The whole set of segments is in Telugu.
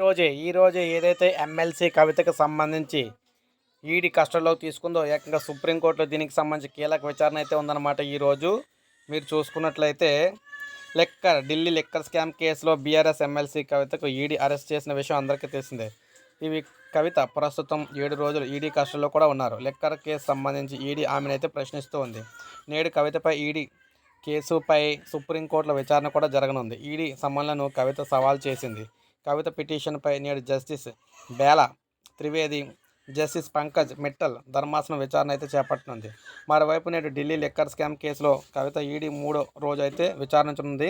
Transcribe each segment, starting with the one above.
ఈరోజే ఈరోజే ఏదైతే ఎమ్మెల్సీ కవితకు సంబంధించి ఈడీ కస్టడీలోకి తీసుకుందో ఏకంగా సుప్రీంకోర్టులో దీనికి సంబంధించి కీలక విచారణ అయితే ఉందన్నమాట ఈరోజు. మీరు చూసుకున్నట్లయితే లెక్కర్ ఢిల్లీ లెక్కర్ స్కామ్ కేసులో బీఆర్ఎస్ ఎమ్మెల్సీ కవితకు ఈడీ అరెస్ట్ చేసిన విషయం అందరికీ తెలిసిందే. ఇవి కవిత ప్రస్తుతం ఏడు రోజులు ఈడీ కస్టడీలో కూడా ఉన్నారు. లెక్కర్ కేసు సంబంధించి ఈడీ ఆమెనైతే ప్రశ్నిస్తూ ఉంది. నేడు కవితపై ఈడీ కేసుపై సుప్రీంకోర్టులో విచారణ కూడా జరగనుంది. ఈడీ సమ్మన్లను కవిత సవాల్ చేసింది. కవిత పిటిషన్పై నేడు జస్టిస్ బేలా త్రివేది జస్టిస్ పంకజ్ మిట్టల్ ధర్మాసనం విచారణ అయితే చేపట్టనుంది. మరోవైపు నేడు ఢిల్లీ లిక్కర్ స్కామ్ కేసులో కవిత ఈడీ మూడో రోజు అయితే విచారించనుంది.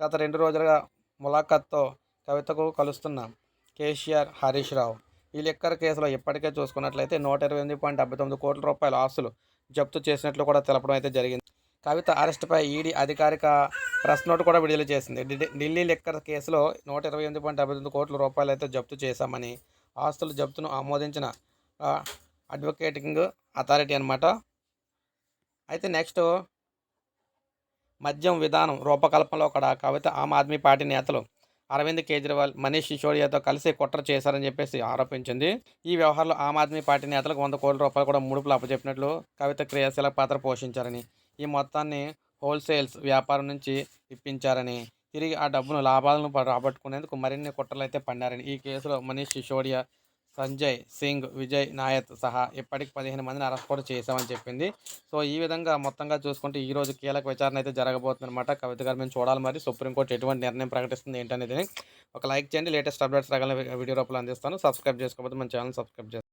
గత రెండు రోజులుగా ములాఖత్తో కవితకు కలుస్తున్న కేసీఆర్ హరీష్ రావు. ఈ లిక్కర్ కేసులో ఇప్పటికే చూసుకున్నట్లయితే నూట ఇరవై ఎనిమిది పాయింట్ డెబ్బై తొమ్మిది కోట్ల రూపాయల ఆస్తులు జప్తు చేసినట్లు కూడా తెలపడం అయితే జరిగింది. కవిత అరెస్టుపై ఈడీ అధికారిక ప్రెస్ నోట్ కూడా విడుదల చేసింది. ఢిల్లీ లిక్కర్ కేసులో నూట ఇరవై ఎనిమిది పాయింట్ డెబ్బై తొమ్మిది కోట్ల రూపాయలు అయితే జప్తు చేశామని ఆస్తుల జప్తును ఆమోదించిన అడ్వకేటింగ్ అథారిటీ అనమాట అయితే నెక్స్ట్ మద్యం విధానం రూపకల్పనలో కూడా కవిత ఆమ్ ఆద్మీ పార్టీ నేతలు అరవింద్ కేజ్రీవాల్ మనీష్ సిసోడియాతో కలిసి కుట్ర చేశారని చెప్పేసి ఆరోపించింది. ఈ వ్యవహారంలో ఆమ్ ఆద్మీ పార్టీ నేతలకు వంద కోట్ల రూపాయలు కూడా ముడుపులు అప్పచెప్పినట్లు కవిత క్రియాశీల పాత్ర పోషించారని ఈ మొత్తాన్ని హోల్సేల్స్ వ్యాపారం నుంచి ఇప్పించారని తిరిగి ఆ డబ్బును లాభాలను రాబట్టుకునేందుకు మరిన్ని కుట్రలు అయితే పన్నారని ఈ కేసులో మనీష్ సిసోడియా సంజయ్ సింగ్ విజయ్ నాయత్ సహా ఇప్పటికి పదిహేను మందిని అరెస్ట్ కూడా చేశామని చెప్పింది. సో ఈ విధంగా మొత్తంగా చూసుకుంటే ఈ రోజు కీలక విచారణ అయితే జరగబోతుంది అనమాట కవిత గారు మేము చూడాలి మరి. సుప్రీంకోర్టు ఎటువంటి నిర్ణయం ప్రకటిస్తుంది ఏంటనేది. ఒక లైక్ చేయండి. లేటెస్ట్ అప్డేట్స్ రకాల వీడియో రూపంలో అందిస్తాను. సబ్స్క్రైబ్ చేసుకోకపోతే మన ఛానల్ సబ్స్క్రైబ్ చేస్తాను